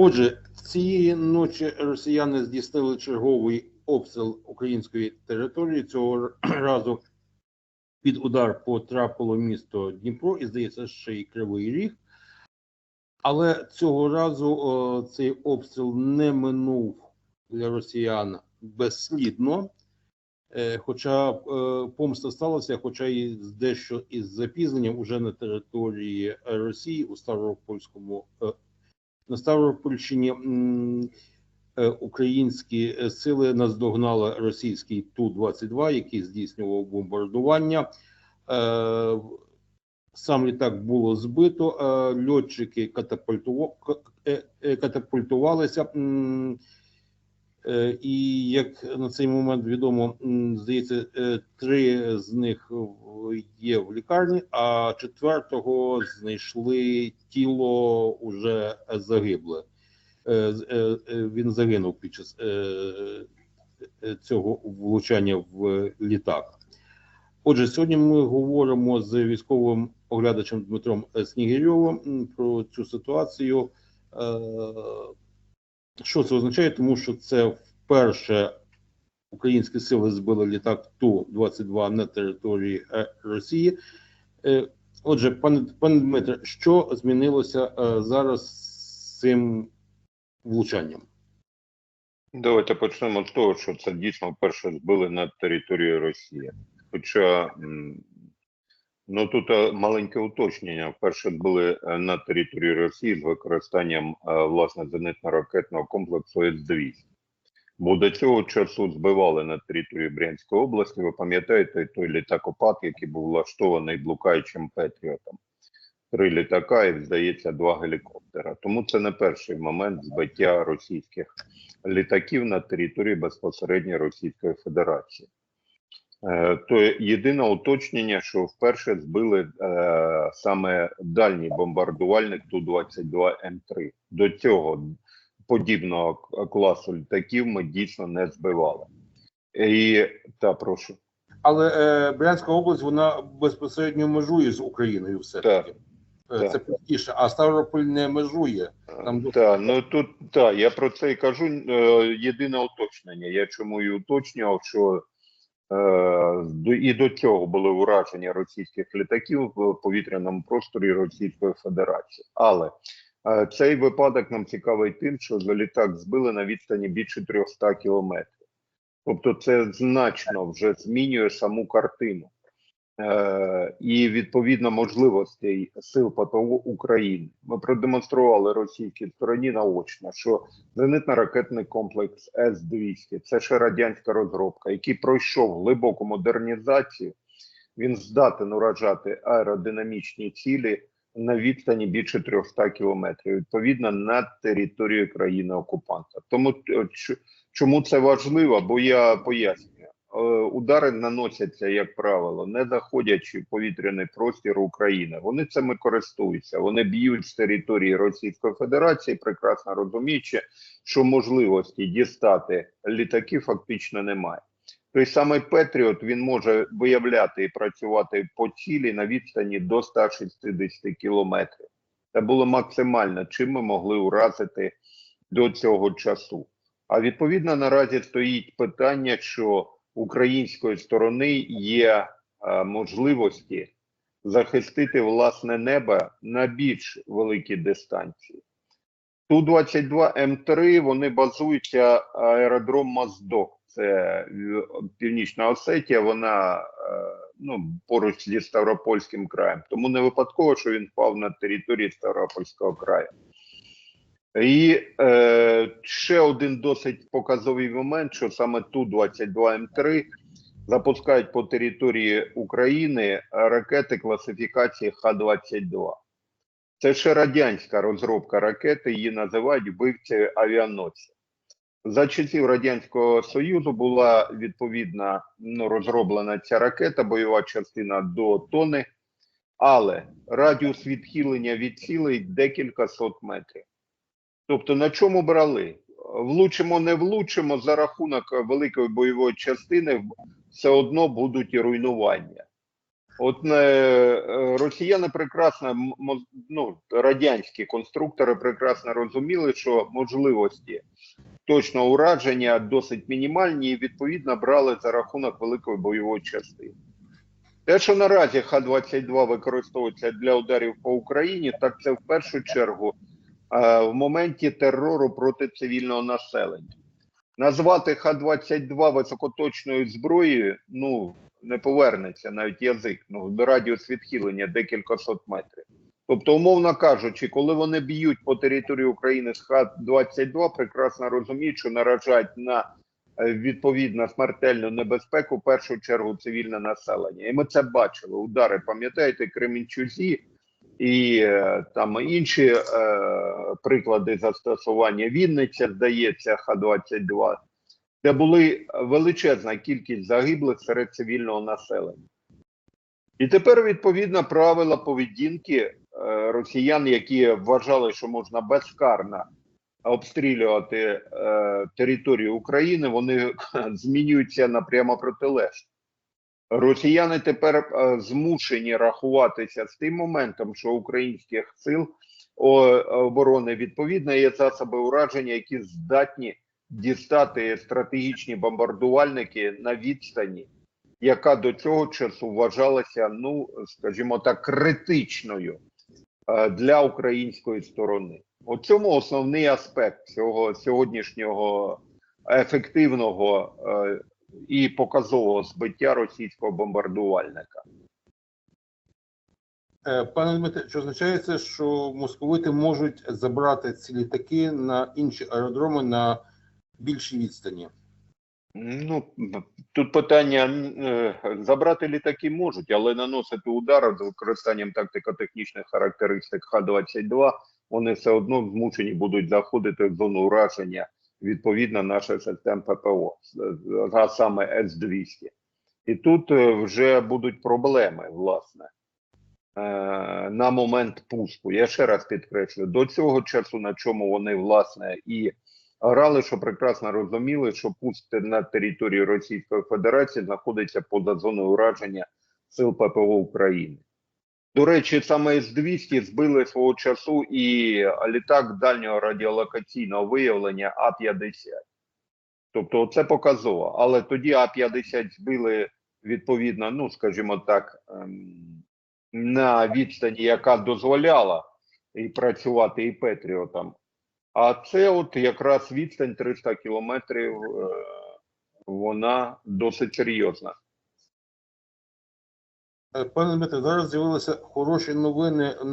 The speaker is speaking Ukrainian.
Отже, цієї ночі росіяни здійснили черговий обстріл української території. Цього разу під удар потрапило місто Дніпро і, здається, ще й Кривий Ріг. Але цього разу о, цей обстріл не минув для росіян безслідно. Е, Хоча е, помста сталася, хоча і дещо із запізненням уже на території Росії у Ставропольському е, на Ставропольщині е, українські е, сили наздогнали російський Ту-22, який здійснював бомбардування. Е, Сам літак було збито, льотчики катапультувалися. Е, І як на цей момент відомо, здається, е, три з них є в лікарні, а четвертого знайшли тіло уже загибле. Е, Він загинув під час цього влучання в літак. Отже, сьогодні ми говоримо з військовим оглядачем Дмитром Снігирьовим про цю ситуацію. Що це означає? Тому що це вперше українські сили збили літак Ту-22 на території е, Росії. Е, Отже, пане, пане Дмитре, що змінилося е, зараз з цим влучанням? Давайте почнемо з того, що це дійсно вперше збили на території Росії. Хоча ну тут е, маленьке уточнення. Вперше збили е, на території Росії з використанням е, власне зенитно-ракетного комплексу С-200. Бо до цього часу збивали на території Брянської області. Ви пам'ятаєте той літакопад, який був влаштований блукаючим Петріотом. Три літака і, здається, два гелікоптера. Тому це не перший момент збиття російських літаків на території безпосередньо Російської Федерації. Е, То єдине уточнення, що вперше збили е, саме дальній бомбардувальник Ту-22М3. До цього подібного класу літаків ми дійсно не збивали. І та прошу. Але е, Брянська область вона безпосередньо межує з Україною все таки. Е, так. Це простіше, а Ставрополь не межує. Там Так, ну тут так, я про це і кажу. Е, єдине уточнення. Я чому і уточнював, що і до цього були ураження російських літаків в повітряному просторі Російської Федерації. Але е, цей випадок нам цікавий тим, що літак збили на відстані більше 300 кілометрів. Тобто, це значно вже змінює саму картину. Е, і відповідно можливостей сил ППО України. Ми продемонстрували російській стороні наочно, що зенитно-ракетний комплекс С-200 – це ще радянська розробка, який пройшов глибоку модернізацію. Він здатен уражати аеродинамічні цілі на відстані більше 300 кілометрів, відповідно на територію країни окупанта. Тому е, чому це важливо? Бо я пояснюю. Е, Удари наносяться, як правило, не заходячи в повітряний простір України. Вони цими користуються. Вони б'ють з території Російської Федерації, прекрасно розуміючи, що можливості дістати літаки фактично немає. Той самий Петріот він може виявляти і працювати по цілі на відстані до 160 кілометрів. Це було максимально, чим ми могли уразити до цього часу. А відповідно наразі стоїть питання, що української сторони є е, можливості захистити власне небо на більш великій дистанції. Ту-22М3 вони базуються аеродром Моздок. Це е, Північна Осетія, вона е, ну, поруч зі Ставропольським краєм. Тому не випадково, що він впав на території Ставропольського краю. І е, ще один досить показовий момент, що саме Ту-22М3 запускають по території України ракети класифікації Х-22. Це ще радянська розробка ракети, її називають вбивцею авіаносця. За часів Радянського Союзу була відповідна ну, розроблена ця ракета, бойова частина до тони, але радіус відхилення від цілей декілька сот метрів. Тобто на чому брали? Влучимо, не влучимо, за рахунок великої бойової частини все одно будуть і руйнування. От е, е, росіяни прекрасно, ну, радянські конструктори прекрасно розуміли, що можливості точного ураження досить мінімальні і відповідно брали за рахунок великої бойової частини. Те, що наразі Х-22 використовується для ударів по Україні, так це в першу чергу в моменті терору проти цивільного населення. Назвати Х-22 високоточною зброєю, ну, не повернеться навіть язик, ну, радіус відхилення декілька сот метрів. Тобто, умовно кажучи, коли вони б'ють по території України з Х-22, прекрасно розуміють, що наражають на е, відповідно смертельну небезпеку в першу чергу цивільне населення. І ми це бачили. Удари, пам'ятаєте, Кременчузі і е, там інші е, приклади застосування Вінниця, здається, Х-22, де були величезна кількість загиблих серед цивільного населення. І тепер відповідно правила поведінки е, росіян, які вважали, що можна безкарно обстрілювати е, територію України, вони змінюються на прямо протилежне. Росіяни тепер е, змушені рахуватися з тим моментом, що українських сил оборони відповідно є засоби ураження, які здатні дістати стратегічні бомбардувальники на відстані, яка до цього часу вважалася, ну скажімо так, критичною е, для української сторони. У цьому основний аспект цього сьогоднішнього ефективного е, і показового збиття російського бомбардувальника. Е, Пане Дмитре, чи означає це, що московити можуть забрати ці літаки на інші аеродроми на більшій відстані? Ну тут питання е, забрати літаки можуть, але наносити удар з використанням тактико-технічних характеристик Х-22 вони все одно змушені будуть заходити в зону ураження відповідно наших систем ППО, а саме С-200. І тут е, вже будуть проблеми, власне, е, на момент пуску. Я ще раз підкреслю, до цього часу, на чому вони, власне, і грали, що прекрасно розуміли, що пуск на території Російської Федерації знаходиться поза зоною ураження сил ППО України. До речі, саме С-200 збили свого часу і літак дальнього радіолокаційного виявлення А-50. Тобто це показово. Але тоді А-50 збили відповідно, ну скажімо так, ем, на відстані, яка дозволяла і працювати і Петріотам. А це от якраз відстань 300 кілометрів, е, вона досить серйозна. Е, Пане Дмитре, зараз з'явилися хороші новини